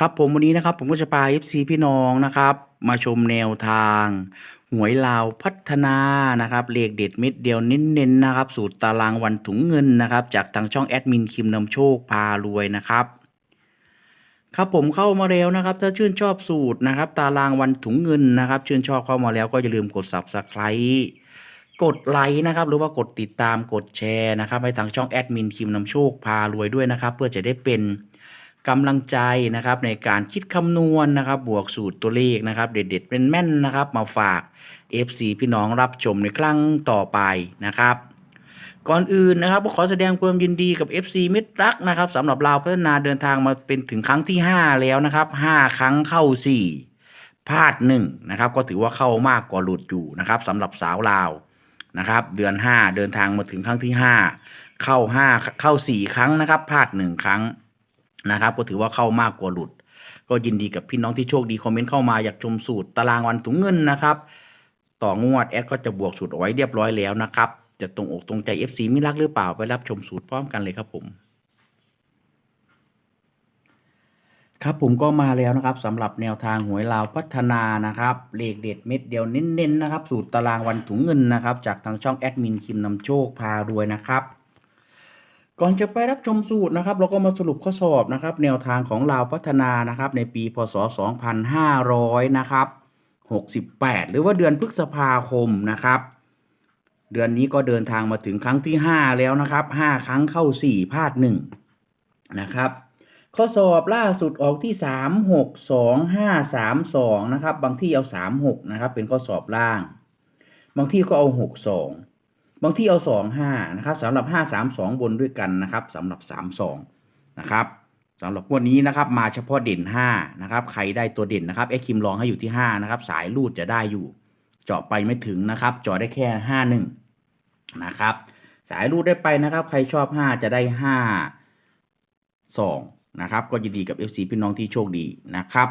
ครับผมวันนี้นะครับผมก็จะพา FC พี่น้องนะครับ มาชมแนวทาง หวยลาวพัฒนานะครับเลขเด็ดเม็ดเดียวเน้นๆนะครับ สูตรตารางวันถุงเงินนะครับ จากทางช่องแอดมินคิมนำโชคพารวยนะครับครับผมเข้ามาแล้วนะครับ ถ้าชื่นชอบสูตรนะครับ ตารางวันถุงเงินนะครับ ชื่นชอบเข้ามาแล้วก็อย่าลืมกด subscribe กดไลค์นะครับหรือว่ากดติดตามกดแชร์นะครับให้ทางช่องแอดมินคิมนำโชคพารวยด้วยนะครับ เพื่อจะได้เป็น กำลังใจนะครับในการคิดคำนวณนะครับ บวกสูตรตัวเลขนะครับ เด็ดๆเป็นแม่นนะครับ มาฝาก FC พี่น้องรับชมในครั้งต่อไปนะครับก่อนอื่นนะครับขอแสดงความยินดีกับ FC มิตรรักนะครับสำหรับเราวพัฒนาเดินทางมาเป็นถึงครั้งที่ 5 แล้วนะครับ 5 ครั้งเข้า 4พลาด1นะครับก็ถือว่าเข้ามากกว่าหลุดอยู่นะครับสำหรับสาวลาวนะครับ เดือน 5 เดินทางมาถึงครั้งที่ 5 เข้า 5 เข้า 4 ครั้งนะครับพลาด 1 ครั้ง นะครับ ก็ถือว่าเข้ามากกว่าหลุด ก็ยินดีกับพี่น้องที่โชคดีคอมเมนต์เข้ามาอยากชมสูตรตารางวันถุงเงินนะครับ ต่องวดแอดก็จะบวกสูตรเอาไว้เรียบร้อยแล้วนะครับ จะตรงอกตรงใจ FC มิรักหรือเปล่าไปรับชมสูตรพร้อมกันเลยครับผมครับผมก็มาแล้วนะครับสำหรับแนวทางหวยลาวพัฒนานะครับเลขเด็ดเม็ดเดียวเน้นๆนะครับ สูตรตารางวันถุงเงินนะครับ จากทางช่องแอดมินคิมนำโชคพารวยนะครับ ก่อนจะไปรับชมสูตรนะครับเราก็มาสรุปข้อสอบนะครับ แนวทางของลาวพัฒนานะครับในปีพศ 2500นะครับ68 หรือว่าเดือนพฤษภาคมนะครับ เดือนนี้ก็เดินทางมาถึงครั้งที่ 5 แล้วนะครับ 5 ครั้งเข้า 4 พลาด1นะครับ ข้อสอบล่าสุดออกที่ 3 6 2 5 3 2นะครับบางที่เอา 3 6นะครับเป็นข้อสอบล่าง บางที่ก็เอา 6 2 บางที่เอา2 5นะครับสำหรับ5 3 2บนด้วยกันนะครับสำหรับ3 2นะครับสำหรับวันนี้นะครับมาเฉพาะเด่น5นะครับใครได้ตัวเด่นนะครับเอ็กคิมลองให้อยู่ที่5นะครับสายรูดจะได้อยู่ เจาะไปไม่ถึงนะครับเจาะได้แค่5 1นะครับสายรูดได้ไปนะครับ ใครชอบ 5 จะได้ 5 2 นะครับ ก็ยินดีกับ FC พี่น้องที่โชคดีนะครับ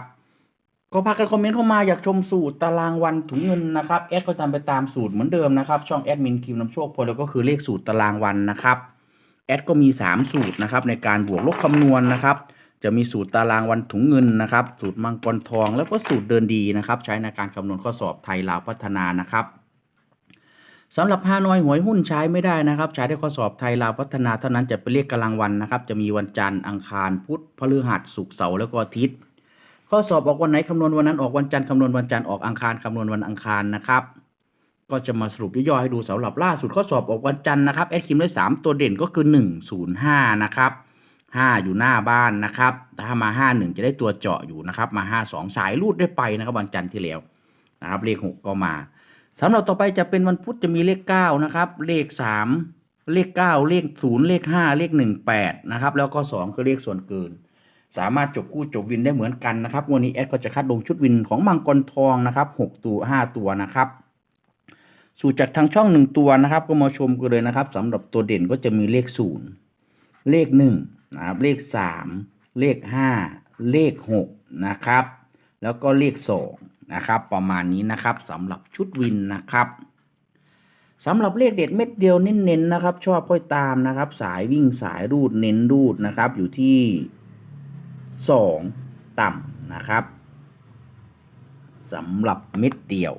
ก็พากันคอมเมนต์เข้ามาอยากชมสูตรตารางวันถุงเงินนะครับแอดก็จำไปตามสูตรเหมือนเดิมนะครับ ช่องแอดมินคิมน้ำโชคพอแล้วก็คือเลขสูตรตารางวันนะครับแอดก็มี 3 สูตรนะครับในการบวกลบคำนวณนะครับ จะมีสูตรตารางวันถุงเงินนะครับ สูตรมังกรทองแล้วก็สูตรเดินดีนะครับ ใช้ในการคำนวณข้อสอบไทยลาวพัฒนานะครับสำหรับฮานอยหวยหุ้นใช้ไม่ได้นะครับ ใช้ได้ข้อสอบไทยลาวพัฒนาเท่านั้นจะเป็นเลขกำลังวันนะครับ จะมีวันจันทร์อังคารพุธพฤหัสศุกร์เสาร์แล้วก็อาทิตย์ ข้อสอบออกวันไหนคำนวณวันนั้นออกวันจันทร์คำนวณวันจันทร์ออกอังคารคำนวณวันอังคารนะครับ ก็จะมาสรุปย่อยๆให้ดูสำหรับล่าสุดข้อสอบออกวันจันทร์นะครับแอดคิมได้ 3 ตัวเด่นก็คือ 105 นะครับ 5 อยู่หน้าบ้านนะครับ ถ้ามา 51 จะได้ตัวเจาะอยู่นะครับ มา 52 สายรูดได้ไปนะครับวันจันทร์ที่แล้วนะครับเลข 6 ก็มาสำหรับต่อไปจะเป็นวันพุธจะมีเลข 9 นะครับ เลข 3 เลข 9 เลข 0 เลข 5 เลข 18 นะครับแล้วก็ 2 คือเลขส่วนเกิน สามารถจบคู่จบวินได้เหมือนกันนะครับวันนี้แอดก็จะคัดลงชุดวินของมังกรทองนะครับ6ตัว5 ตัวนะครับสูตรจากทางช่อง 1 ตัวนะครับ ก็มาชมกันเลยนะครับสำหรับตัวเด่นก็จะมีเลข 0 เลข1นะครับเลข 3 เลข 5 เลข6นะครับแล้วก็เลข2นะครับประมาณนี้นะครับสำหรับชุดวินนะครับสำหรับเลขเด็ดเม็ดเดียวเน้นๆนะครับ ชอบค่อยตามนะครับ สายวิ่งสายรูดเน้นรูดนะครับ อยู่ที่ 2 ต่ำนะครับสำหรับเม็ดเดียว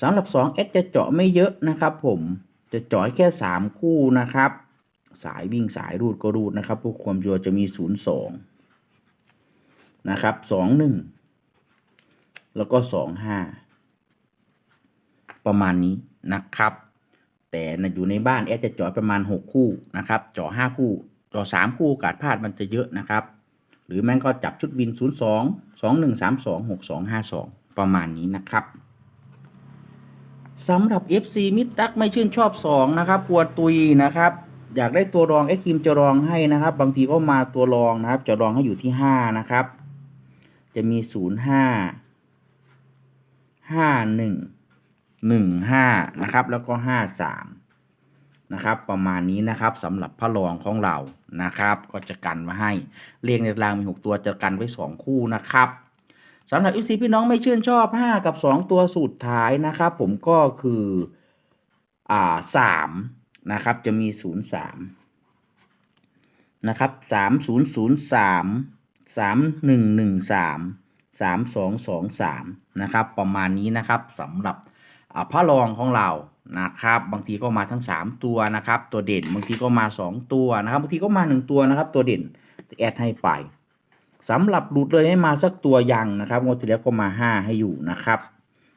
สำหรับ2 x จะเจาะไม่เยอะนะครับ ผมจะเจาะแค่ 3 คู่นะครับ สายวิ่งสายรูดก็รูดนะครับพวกความชัวจะมี 0 2 นะครับ 2 1 แล้วก็ 2 5 ประมาณนี้นะครับ แต่อยู่ในบ้านแอดจะเจาะประมาณ 6 คู่นะครับเจาะ5คู่เจาะ3คู่โอกาสพลาดมันจะเยอะนะครับ หรือแม่งก็จับชุดวิน 0 2 2 1 3 2 6 2 5 2 ประมาณนี้นะครับสำหรับ FC มิตรรักไม่ชื่นชอบ 2 นะครับกลัวตุยนะครับ อยากได้ตัวรองเอ็กคิมจะรองให้นะครับ บางทีก็มาตัวรองนะครับ จะรองให้อยู่ที่ห้านะครับ จะมีศูนย์ห้าห้าหนึ่งหนึ่งห้านะครับ แล้วก็ห้าสาม นะครับ ประมาณนี้นะครับสำหรับพระรองของเรานะครับ ก็จะกันมาให้เลขในรางมีหกตัวจะกันไว้สองคู่นะครับสำหรับ FC พี่น้องไม่ชื่นชอบ 5 กับ 2 ตัวสุดท้ายนะครับ ผมก็คืออ่าสามนะครับจะมี 0 3นะครับ3 0 0 3 3 1 1 3 3 2 2 3 นะครับ ประมาณนี้นะครับสำหรับอ่าพระรองของเรา นะครับ บางทีก็มาทั้ง 3 ตัวนะครับ ตัวเด่นบางทีก็มา 2 ตัวนะครับ บางทีก็มา 1 ตัวนะครับ ตัวเด่นแอดให้ไปสำหรับหลุดเลยให้มาสักตัวยังนะครับงวดที่แล้วก็มา 5 ให้อยู่นะครับ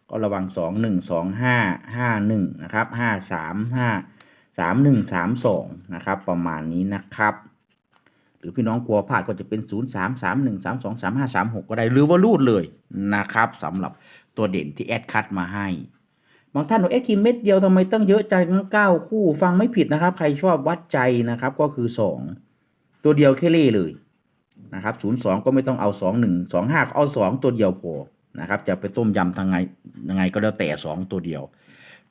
ก็ระวัง 2 1 2 5 5 1นะครับ5 3 5 3 1 3 2นะครับประมาณนี้นะครับหรือพี่น้องกลัวพลาดก็จะเป็น 0 3 3 1 3 2 3 5 3 6 ก็ได้หรือว่ารูดเลยนะครับสำหรับตัวเด่นที่แอดคัดมาให้ บางท่านบอกเอ๊ะคิมเม็ดเดียวทำไมตั้งเยอะใจทั้งเก้าคู่ฟังไม่ผิดนะครับ ใครชอบวัดใจนะครับก็คือ2ตัวเดียวแค่เล่เลยนะครับ0 2ก็ไม่ต้องเอา2 1 2 5ก็เอา2ตัวเดียวพอนะครับ จะไปต้มยำทางไงยังไงก็แล้วแต่2ตัวเดียว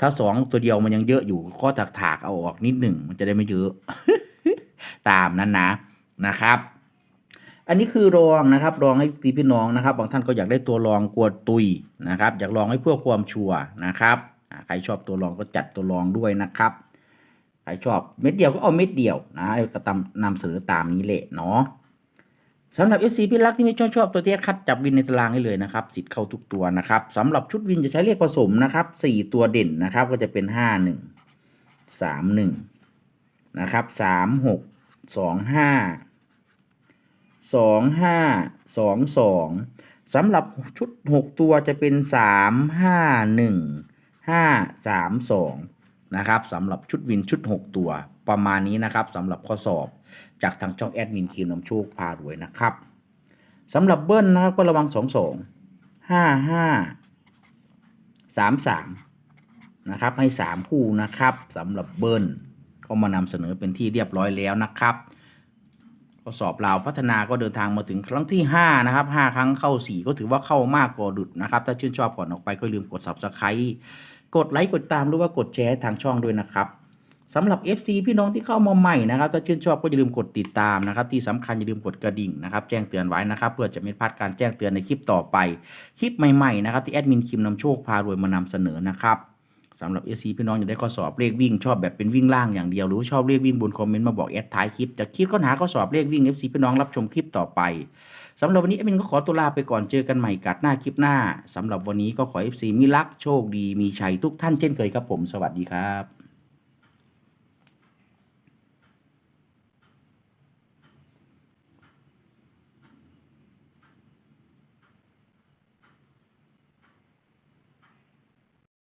ถ้า2ตัวเดียวมันยังเยอะอยู่ก็ถากถากๆเอาออกนิดหนึ่งมันจะได้ไม่เยอะ ตามนั้นนะนะครับ อันนี้คือรองนะครับรองให้ตีพี่น้องนะครับ บางท่านก็อยากได้ตัวรองกลัวตุยนะครับ อยากลองให้เพื่อความชัวร์นะครับใครชอบตัวรองก็จัดตัวรองด้วยนะครับใครชอบเม็ดเดียวก็เอาเม็ดเดียวนะก็ตามนำเสนอตามนี้แหละเนาะสำหรับ FC พี่รักที่ไม่ชอบชอบตัวเทียคัดจับวินในตารางให้เลยนะครับสิทธิ์เข้าทุกตัวนะครับสำหรับชุดวินจะใช้เลขผสมนะครับสี่ตัวเด่นนะครับก็จะเป็นห้าหนึ่งสามหนึ่งนะครับสามหกสองห้า สองห้าสองสองสำหรับชุดหกตัวจะเป็นสามห้าหนึ่งห้าสามสองนะครับสำหรับชุดวินชุดหกตัวประมาณนี้นะครับสำหรับข้อสอบจากทางช่องแอดมินคิวนำโชคพารวยนะครับสำหรับเบิ้ลนะครับก็ระวังสองสองห้าห้าสามสามนะครับให้สามคู่นะครับสำหรับเบิ้ลก็มานำเสนอเป็นที่เรียบร้อยแล้วนะครับ ข้อสอบเราวพัฒนาก็เดินทางมาถึงครั้งที่ 5 นะครับ 5 ครั้งเข้า 4 ก็ถือว่าเข้ามากกว่าดุดนะครับ ถ้าชื่นชอบก่อนออกไปก็ลืมกด subscribe กดไลค์กดตามหรือว่ากดแชร์ทางช่องด้วยนะครับสำหรับ FC พี่น้องที่เข้ามาใหม่นะครับ ถ้าชื่นชอบก็อย่าลืมกดติดตามนะครับ ที่สำคัญอย่าลืมกดกระดิ่งนะครับ แจ้งเตือนไว้นะครับ เพื่อจะไม่พลาดการแจ้งเตือนในคลิปต่อไป คลิปใหม่ๆนะครับที่แอดมินคิมนำโชคพารวยมานำเสนอนะครับ สำหรับ FC พี่น้องอยากได้ข้อสอบเลขวิ่งชอบแบบเป็นวิ่งล่างอย่างเดียว หรือชอบเลขวิ่งบนคอมเมนต์มาบอกแอดท้ายคลิปจะคิดค้นหาข้อสอบเลขวิ่ง FC พี่น้องรับชมคลิปต่อไปสำหรับวันนี้เอมินก็ขอตัวลาไปก่อนเจอกันใหม่กัดหน้าคลิปหน้าสำหรับวันนี้ก็ขอ FC มีรักโชคดีมีชัยทุกท่านเช่นเคยครับผม สวัสดีครับ